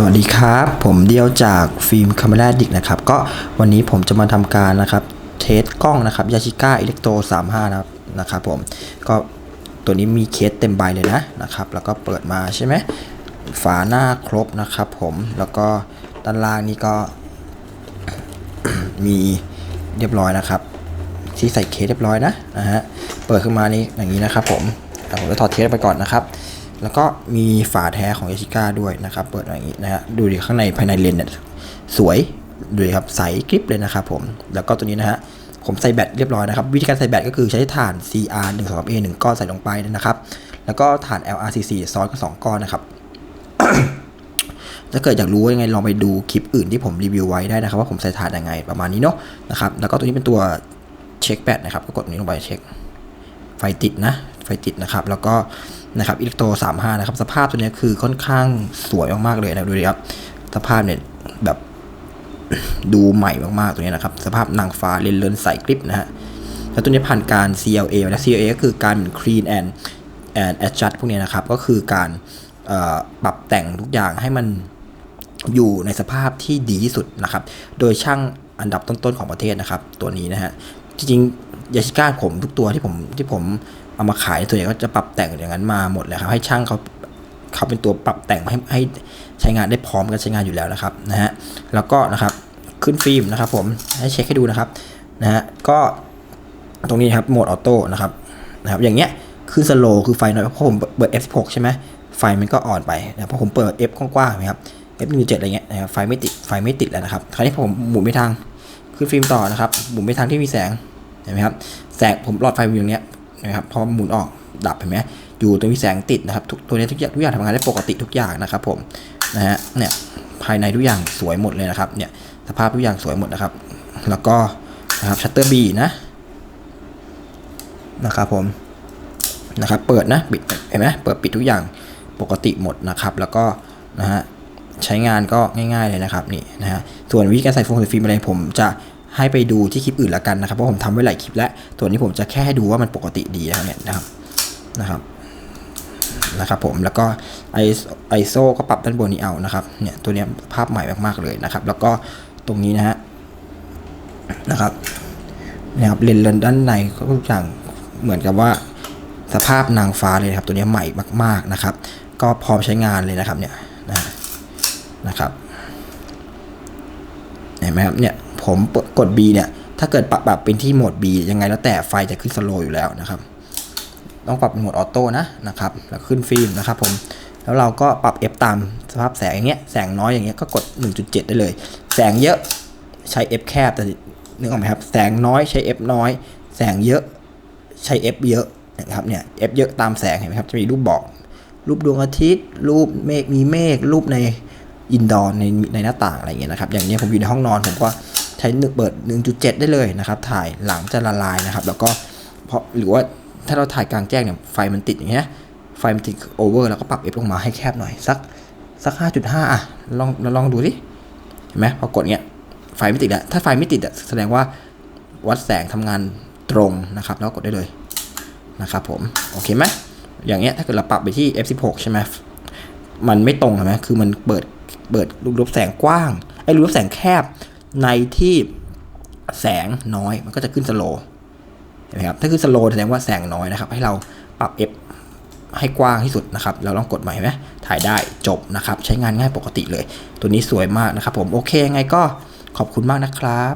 สวัสดีครับ ผมเดียวจากฟิล์มคาเมราดิกนะครับ ก็วันนี้ผมจะมาทำการนะครับ เทสกล้องนะครับยาชิก้าอิเล็กโต35 นะครับนะครับผมก็ตัวนี้มีเคสเต็มใบเลยนะนะครับ แล้วก็เปิดมาใช่ไหมฝาหน้าครบนะครับผมแล้วก็ด้านล่างนี่ก็มีเรียบร้อยนะครับ ที่ใส่เคสเรียบร้อยนะนะฮะเปิดขึ้นมานี่อย่างนี้นะครับผมผมจะถอดเทสไปก่อนนะครับ แล้วก็มีฝาแท้ของยาชิก้าด้วยนะครับ เปิดอย่างนี้นะฮะดูดิข้างในภายในเลนเนี่ยสวยดูดิครับใสกริบเลยนะครับผมแล้วก็ตัวนี้นะฮะผมใส่แบตเรียบร้อยนะครับ วิธีการใส่แบตก็คือใช้ถ่าน CR 1 2 A 1ก้อนใส่ลงไปนะครับ แล้วก็ถ่าน LRCC ซ้อนก็2ก้อนนะครับถ้าเกิดอยากรู้ยังไงลองไปดูคลิปอื่นที่ผมรีวิวไว้ได้นะครับ ว่าผมใส่ถ่านยังไงประมาณนี้เนาะนะครับแล้วก็ตัวนี้เป็นตัวเช็คแบตนะครับก็กดนี้ลงไปเช็ค ไฟติดนะ ไฟติดนะครับ แล้วก็นะครับอิเล็กโต35นะครับ สภาพตัวนี้คือค่อนข้างสวยมากๆเลยนะดูดิครับสภาพเนี่ยแบบดูใหม่มากๆตัวนี้นะครับ สภาพนางฟ้าเลนเลนใสกริปนะฮะแล้วตัวนี้ผ่านการ CLA นะ CLA ก็คือการ clean and and adjust พวกนี้นะครับ ก็คือการปรับแต่งทุกอย่างให้มันอยู่ในสภาพที่ดีที่สุดนะครับ โดยช่างอันดับต้นๆของประเทศนะครับ ตัวนี้นะฮะจริงๆยาชิก้าผมทุกตัวที่ผมที่ผม เอามาขายตัวนใหญ่ก็จะปรับแต่งอย่างนั้นมาหมดเลยครับให้ช่างเขาเขาเป็นตัวปรับแต่งให้ให้ใช้งานได้พร้อมกันใช้งานอยู่แล้วนะครับนะฮะแล้วก็นะครับขึ้นฟิล์มนะครับผมให้เช็คให้ดูนะครับนะฮะก็ตรงนี้ครับโหมดออโต้นะครับนะครับอย่างเงี้ยคือสโลคือไฟน้อยเพราะผมเปิด F16 ใช่ไหมไฟมันก็อ่อนไปนะเพราะผมเปิด F กว้างๆไหมครับ F17 อะไรเงี้ยนะครับไฟไม่ติดไฟไม่ติดแล้วนะครับคราวนี้ผมหมุนไปทางขึ้นฟิล์มต่อนะครับหมุนไปทางที่มีแสงเห็นไหมครับแสงผมหลอดไฟอยู่อย่างเนี้ย นะครับพอหมุนออกดับเห็นไหมอยู่ตรงมีแสงติดนะครับ ทุกตัวนี้ทุกอย่างทุกอย่างทำงานได้ปกติทุกอย่างนะครับผมนะฮะเนี่ยภายในทุกอย่างสวยหมดเลยนะครับเนี่ยสภาพทุกอย่างสวยหมดนะครับ แล้วก็นะครับชัตเตอร์บีนะนะครับผมนะครับเปิดนะปิดเห็นไหมเปิดปิดทุกอย่างปกติหมดนะครับ แล้วก็นะฮะใช้งานก็ง่ายๆเลยนะครับนี่นะฮะส่วนวิธีการใส่ฟงใส่ฟิล์มอะไรผมจะ ให้ไปดูที่คลิปอื่นละกันนะครับเพราะผมทำไว้หลายคลิปแล้วตัวนี้ผมจะแค่ให้ดูว่ามันปกติดีนะครับเนี่ยนะครับนะครับนะครับผมแล้วก็ไอไอโซก็ปรับด้านบนนี้เอานะครับเนี่ยตัวนี้ภาพใหม่มากๆเลยนะครับ แล้วก็ตรงนี้นะฮะนะครับนะครับเลนส์ด้านในก็ทุกอย่างเหมือนกับว่าสภาพนางฟ้าเลยครับ ตัวนี้ใหม่มากๆนะครับ ก็พร้อมใช้งานเลยนะครับเนี่ยนะนะครับเห็นไหมครับเนี่ย ผมกด B เนี่ยถ้าเกิดปรับปรับเป็นที่โหมด B ยังไงแล้วแต่ไฟจะขึ้นสโลว์อยู่แล้วนะครับ ต้องปรับเป็นโหมดออโต้นะนะครับแล้วขึ้นฟิล์มนะครับผมแล้วเราก็ปรับ F ตามสภาพแสงอย่างเงี้ยแสงน้อยอย่างเงี้ยก็กด 1.7 ได้เลย แสงเยอะใช้ F แคบแต่นึกออกไหมครับแสงน้อยใช้ F น้อย แสงเยอะใช้ F เยอะนะครับเนี่ย F เยอะตามแสงเห็นไหมครับจะมีรูปบอก รูปดวงอาทิตย์ รูปเมฆมีเมฆรูปในอินดอร์ในในหน้าต่างอะไรเงี้ยนะครับอย่างเนี้ยผมอยู่ในห้องนอนผมก็ ใช้นึกเปิด 1.7 ได้เลยนะครับ ถ่ายหลังจะละลายนะครับ แล้วก็เพราะหรือว่าถ้าเราถ่ายกลางแจ้งเนี่ยไฟมันติดอย่างเงี้ยไฟมันติดโอเวอร์แล้วก็ปรับ F ลงมาให้แคบหน่อย สักสัก 5.5 อะ ลองลองดูดิเห็นไหมพอกดเงี้ยไฟไม่ติดแล้วถ้าไฟไม่ติดอะแสดงว่าวัดแสงทำงานตรงนะครับ แล้วกดได้เลยนะครับผม โอเคไหมอย่างเงี้ยถ้าเกิดเราปรับไปที่ F16 ใช่ไหมมันไม่ตรงใช่ไหมคือมันเปิดเปิดรูรับแสงกว้างไอ้รูรับแสงแคบ ในที่แสงน้อยมันก็จะขึ้นสโลเห็นไหมครับถ้าขึ้นสโลแสดงว่าแสงน้อยนะครับ ให้เราปรับ F ให้กว้างที่สุดนะครับ เราลองกดใหม่ไหมถ่ายได้จบนะครับ ใช้งานง่ายปกติเลย ตัวนี้สวยมากนะครับผม โอเคยังไงก็ขอบคุณมากนะครับ